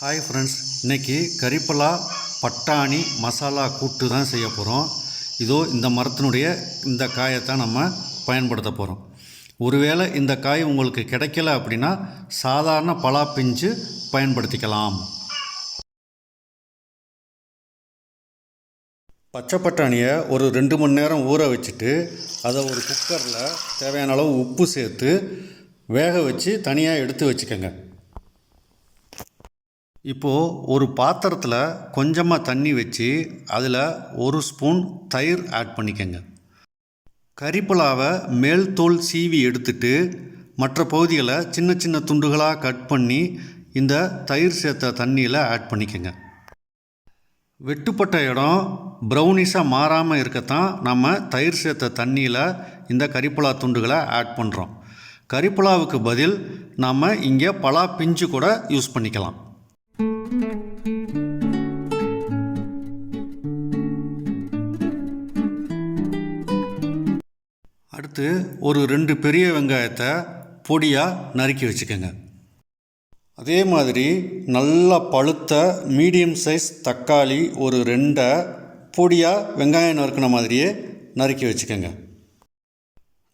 Hi friends இன்றைக்கி கரிப்பலா பட்டாணி மசாலா கூட்டு தான் செய்ய போகிறோம் இதோ இந்த மரத்தினுடைய இந்த காயைத்தான் நம்ம பயன்படுத்த போகிறோம் ஒருவேளை இந்த காய் உங்களுக்கு கிடைக்கல அப்படின்னா சாதாரண பலா பிஞ்சு பயன்படுத்திக்கலாம். பச்சை பட்டாணியை ஒரு ரெண்டு மணி நேரம் ஊற வச்சுட்டு அதை ஒரு குக்கரில் தேவையான அளவு உப்பு சேர்த்து வேக வச்சு தனியாக எடுத்து வச்சுக்கோங்க. இப்போது ஒரு பாத்திரத்தில் கொஞ்சமாக தண்ணி வச்சு அதில் ஒரு ஸ்பூன் தயிர் ஆட் பண்ணிக்கோங்க. கறிப்புலாவை மேல் தோல் சீவி எடுத்துட்டு மற்ற பகுதிகளை சின்ன சின்ன துண்டுகளாக கட் பண்ணி இந்த தயிர் சேர்த்த தண்ணியில் ஆட் பண்ணிக்கோங்க. வெட்டுப்பட்ட இடம் ப்ரௌனிஷாக மாறாமல் இருக்கத்தான் நம்ம தயிர் சேர்த்த தண்ணியில் இந்த கறிப்புலா துண்டுகளை ஆட் பண்ணுறோம் கறிப்புலாவுக்கு பதில் நாம் இங்கே பலா பிஞ்சு கூட யூஸ் பண்ணிக்கலாம். அடுத்து ஒரு ரெண்டு பெரிய வெங்காயத்தை பொடியாக நறுக்கி வச்சுக்கோங்க. அதே மாதிரி நல்லா பழுத்த மீடியம் சைஸ் தக்காளி ஒரு ரெண்டை பொடியாக வெங்காயம் நறுக்கின மாதிரியே நறுக்கி வச்சுக்கோங்க.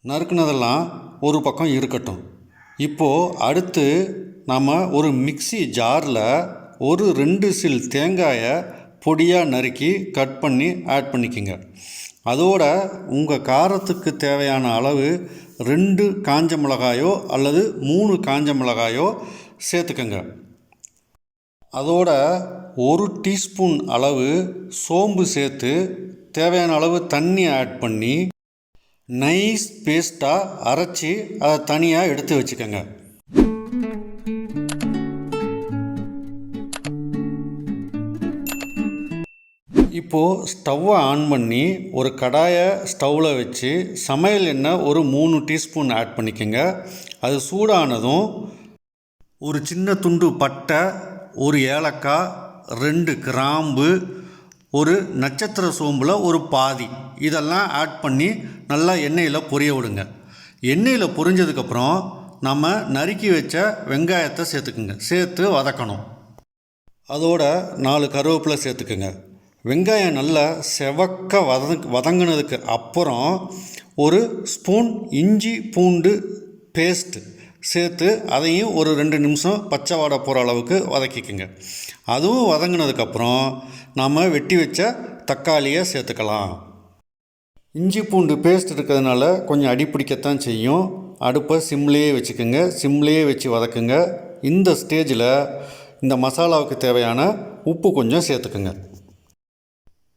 நறுக்குனதெல்லாம் ஒரு பக்கம் இருக்கட்டும். இப்போது அடுத்து நாம் ஒரு மிக்ஸி ஜாரில் ஒரு ரெண்டு சில் தேங்காயை பொடியாக நறுக்கி கட் பண்ணி ஆட் பண்ணிக்கோங்க. அதோட உங்கள் காரத்துக்கு தேவையான அளவு ரெண்டு காஞ்ச மிளகாயோ அல்லது மூணு காஞ்ச மிளகாயோ சேர்த்துக்கங்க. அதோட ஒரு டீஸ்பூன் அளவு சோம்பு சேர்த்து தேவையான அளவு தண்ணி ஆட் பண்ணி நைஸ் பேஸ்ட்டாக அரைச்சி அதை தனியாக எடுத்து வச்சுக்கோங்க. இப்போது ஸ்டவ்வை ஆன் பண்ணி ஒரு கடாயை ஸ்டவ்வில் வச்சு சமையல் எண்ணெய் ஒரு மூணு டீஸ்பூன் ஆட் பண்ணிக்கோங்க. அது சூடானதும் ஒரு சின்ன துண்டு பட்டை ஒரு ஏலக்காய் ரெண்டு கிராம்பு ஒரு நட்சத்திர சோம்பில் ஒரு பாதி. இதெல்லாம் ஆட் பண்ணி நல்லா எண்ணெயில் பொரிய விடுங்க. எண்ணெயில் பொரிஞ்சதுக்கப்புறம் நம்ம நறுக்கி வச்ச வெங்காயத்தை சேர்த்துக்குங்க. சேர்த்து வதக்கணும். அதோட நாலு கருவேப்பிலை சேர்த்துக்குங்க. வெங்காயம் நல்லா செவக்க வதங் வதங்கினதுக்கு அப்புறம் ஒரு ஸ்பூன் இஞ்சி பூண்டு பேஸ்ட்டு சேர்த்து அதையும் ஒரு ரெண்டு நிமிஷம் பச்சை வாடை போகிற அளவுக்கு வதக்கிக்கோங்க. அதுவும் வதங்கினதுக்கப்புறம் நாம் வெட்டி வச்ச தக்காளியை சேர்த்துக்கலாம். இஞ்சி பூண்டு பேஸ்ட் இருக்கிறதுனால கொஞ்சம் அடிப்பிடிக்கத்தான் செய்யும். அடுப்பை சிம்லேயே வச்சுக்கோங்க. சிம்லேயே வச்சு வதக்குங்க. இந்த ஸ்டேஜில் இந்த மசாலாவுக்கு தேவையான உப்பு கொஞ்சம் சேர்த்துக்குங்க.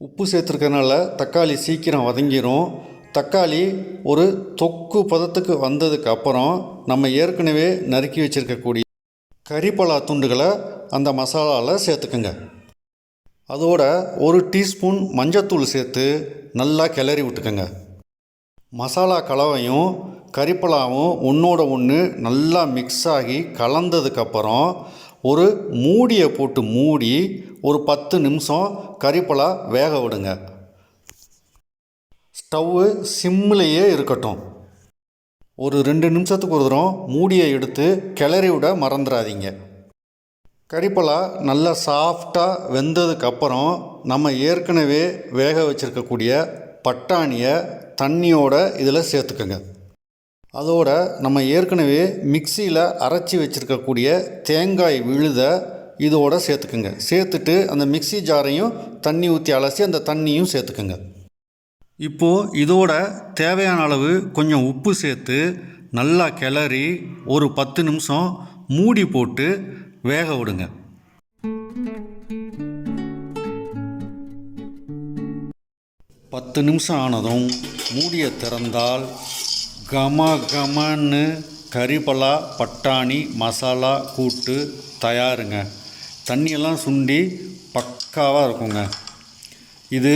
உப்பு சேர்த்துருக்கறனால தக்காளி சீக்கிரம் வதங்கிரும். தக்காளி ஒரு தொக்கு பதத்துக்கு வந்ததுக்கு அப்புறம் நம்ம ஏற்கனவே நறுக்கி வச்சுருக்கக்கூடிய கறிப்பலா துண்டுகளை அந்த மசாலாவில் சேர்த்துக்குங்க. அதோட ஒரு டீஸ்பூன் மஞ்சத்தூள் சேர்த்து நல்லா கிளறி விட்டுக்கோங்க. மசாலா கலவையும் கறிப்பலாவும் ஒன்றோட ஒன்று நல்லா மிக்ஸ் ஆகி கலந்ததுக்கப்புறம் ஒரு மூடியை போட்டு மூடி ஒரு பத்து நிமிஷம் கறிப்பலா வேக விடுங்க. ஸ்டவ்வு சிம்மிலேயே இருக்கட்டும். ஒரு ரெண்டு நிமிஷத்துக்கு ஒரு தரம் மூடியை எடுத்து கிளறி விட மறந்துடாதீங்க. கறிப்பலா நல்லா சாஃப்டாக வெந்ததுக்கப்புறம் நம்ம ஏற்கனவே வேக வச்சுருக்கக்கூடிய பட்டாணியை தண்ணியோட இதில் சேர்த்துக்கோங்க. அதோட நம்ம ஏற்கனவே மிக்சியில் அரைச்சி வச்சுருக்கக்கூடிய தேங்காய் விழுத இதோட சேர்த்துக்குங்க. சேர்த்துட்டு அந்த மிக்ஸி ஜாரையும் தண்ணி ஊற்றி அலசி அந்த தண்ணியும் சேர்த்துக்குங்க. இப்போது இதோட தேவையான அளவு கொஞ்சம் உப்பு சேர்த்து நல்லா கிளறி ஒரு பத்து நிமிஷம் மூடி போட்டு வேக விடுங்க. பத்து நிமிஷம் ஆனதும் மூடியை திறந்தால் கம கமன்னு கறிப்பலா பட்டாணி மசாலா கூட்டு தயாருங்க. தண்ணியெல்லாம் சுண்டி பக்காவாக இருக்குங்க. இது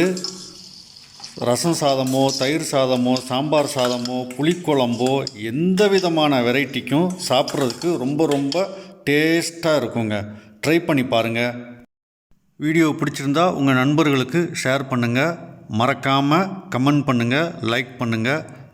ரசம் சாதமோ தயிர் சாதமோ சாம்பார் சாதமோ புளிக்குழம்போ எந்த விதமான வெரைட்டிக்கும் சாப்பிட்றதுக்கு ரொம்ப ரொம்ப டேஸ்ட்டாக இருக்குங்க. ட்ரை பண்ணி பாருங்கள் வீடியோ பிடிச்சிருந்தா உங்கள் நண்பர்களுக்கு ஷேர் பண்ணுங்கள் மறக்காமல் கமெண்ட் பண்ணுங்கள் லைக் பண்ணுங்கள்